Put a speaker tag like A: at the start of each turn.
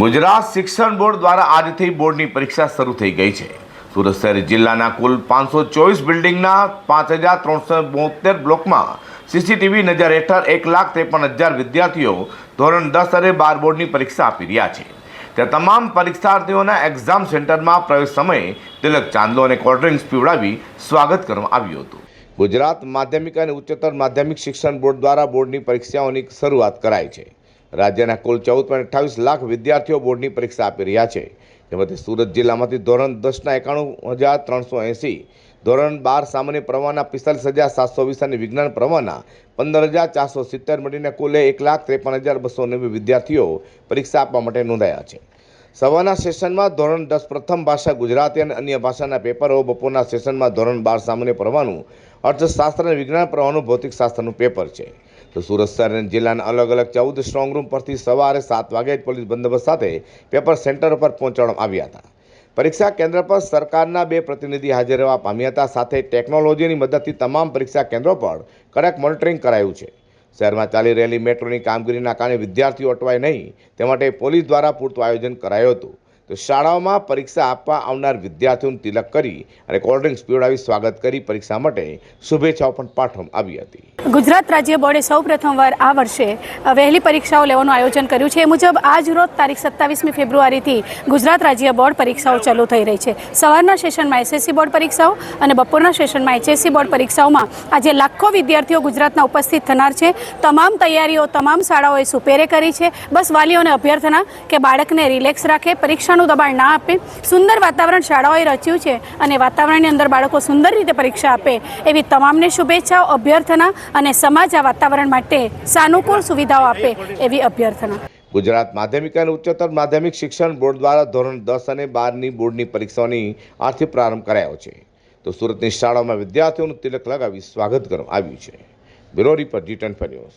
A: ગુજરાત શિક્ષણ બોર્ડ દ્વારા આજથી બોર્ડની પરીક્ષા શરૂ થઈ ગઈ છે સુરત શહેર જિલ્લાના કુલ પાંચસો ચોવીસ બિલ્ડિંગના પાંચ હજાર ત્રણસો બોતેર બ્લોકમાં સીસીટીવી નજર હેઠળ એક લાખ ત્રેપન હજાર વિદ્યાર્થીઓ ધોરણ દસ અને બાર બોર્ડની પરીક્ષા આપી રહ્યા છે ત્યાં તમામ પરીક્ષાર્થીઓના એક્ઝામ સેન્ટરમાં પ્રવેશ સમયે તિલક ચાંદલો અને કોલ્ડ ડ્રિંક્સ પીવડાવી સ્વાગત કરવામાં આવ્યું હતું
B: ગુજરાત માધ્યમિક અને ઉચ્ચતર માધ્યમિક શિક્ષણ બોર્ડ દ્વારા બોર્ડની પરીક્ષાઓની શરૂઆત કરાઈ છે રાજ્યના કુલ ચૌદ પોઈન્ટ અઠ્ઠાવીસ લાખ વિદ્યાર્થીઓ બોર્ડની પરીક્ષા આપી રહ્યા છે જેમાંથી સુરત જિલ્લામાંથી ધોરણ દસના એકાણું હજાર ત્રણસો એંસી ધોરણ બાર સામાન્ય પ્રવાહના પિસ્તાલીસ હજાર સાતસો વીસ અને વિજ્ઞાન પ્રવાહના પંદર હજાર ચારસો સિત્તેર મળીને કુલે એક લાખ ત્રેપન હજાર બસો નેવું વિદ્યાર્થીઓ પરીક્ષા આપવા માટે નોંધાયા છે સવારના સેશનમાં ધોરણ દસ પ્રથમ ભાષા ગુજરાતી અને અન્ય ભાષાના પેપરો બપોરના સેશનમાં ધોરણ બાર સામાન્ય પ્રવાહનું અર્થશાસ્ત્ર અને વિજ્ઞાન પ્રવાહનું ભૌતિકશાસ્ત્રનું પેપર છે તો સુરત શહેર જિલ્લાના અલગ અલગ ચૌદ સ્ટ્રોંગરૂમ પરથી સવારે સાત વાગે જ પોલીસ બંદોબસ્ત સાથે પેપર સેન્ટર પર પહોંચાડવામાં આવ્યા હતા પરીક્ષા કેન્દ્ર પર સરકારના બે પ્રતિનિધિ હાજર રહેવા પામ્યા હતા સાથે ટેકનોલોજીની મદદથી તમામ પરીક્ષા કેન્દ્રો પર કડક મોનિટરિંગ કરાયું છે શહેરમાં ચાલી રહેલી મેટ્રોની કામગીરીના કારણે વિદ્યાર્થીઓ અટવાય નહીં તે માટે પોલીસ દ્વારા પૂરતું આયોજન કરાયું હતું તો શાળાઓમાં પરીક્ષા આપવા આવનાર વિદ્યાર્થીઓનું તિલક કરી અને કોલ્ડ ડ્રિંક્સ પીવડાવી સ્વાગત કરી પરીક્ષા માટે શુભેચ્છાઓ પણ પાઠવવામાં આવી હતી
C: ગુજરાત રાજ્ય બોર્ડે સૌ પ્રથમવાર આ વર્ષે વહેલી પરીક્ષાઓ લેવાનું આયોજન કર્યું છે એ મુજબ આજ રોજ તારીખ સત્તાવીસમી ફેબ્રુઆરીથી ગુજરાત રાજ્ય બોર્ડ પરીક્ષાઓ ચાલુ થઈ રહી છે સવારના સેશનમાં એસએસસી બોર્ડ પરીક્ષાઓ અને બપોરના સેશનમાં એચએસસી બોર્ડ પરીક્ષાઓમાં આજે લાખો વિદ્યાર્થીઓ ગુજરાતના ઉપસ્થિત થનાર છે તમામ તૈયારીઓ તમામ શાળાઓએ સુપેરે કરી છે બસ વાલીઓને અભ્યર્થના કે બાળકને રિલેક્સ રાખે પરીક્ષા પરીક્ષાનું દબાણ ના આપે સુંદર વાતાવરણ શાળાઓએ રચ્યું છે અને વાતાવરણની અંદર બાળકો સુંદર રીતે પરીક્ષા આપે એવી તમામને શુભેચ્છાઓ અભ્યર્થના અને સમાજ આ વાતાવરણ માટે સાનુકૂળ સુવિધાઓ આપે એવી અભ્યર્થના
A: ગુજરાત માધ્યમિક અને ઉચ્ચતર માધ્યમિક શિક્ષણ બોર્ડ દ્વારા ધોરણ દસ અને બારની બોર્ડની પરીક્ષાઓની આજથી પ્રારંભ કરાયો છે તો સુરતની શાળાઓમાં વિદ્યાર્થીઓનું તિલક લગાવી સ્વાગત કરવામાં આવ્યું છે bureau report G twenty news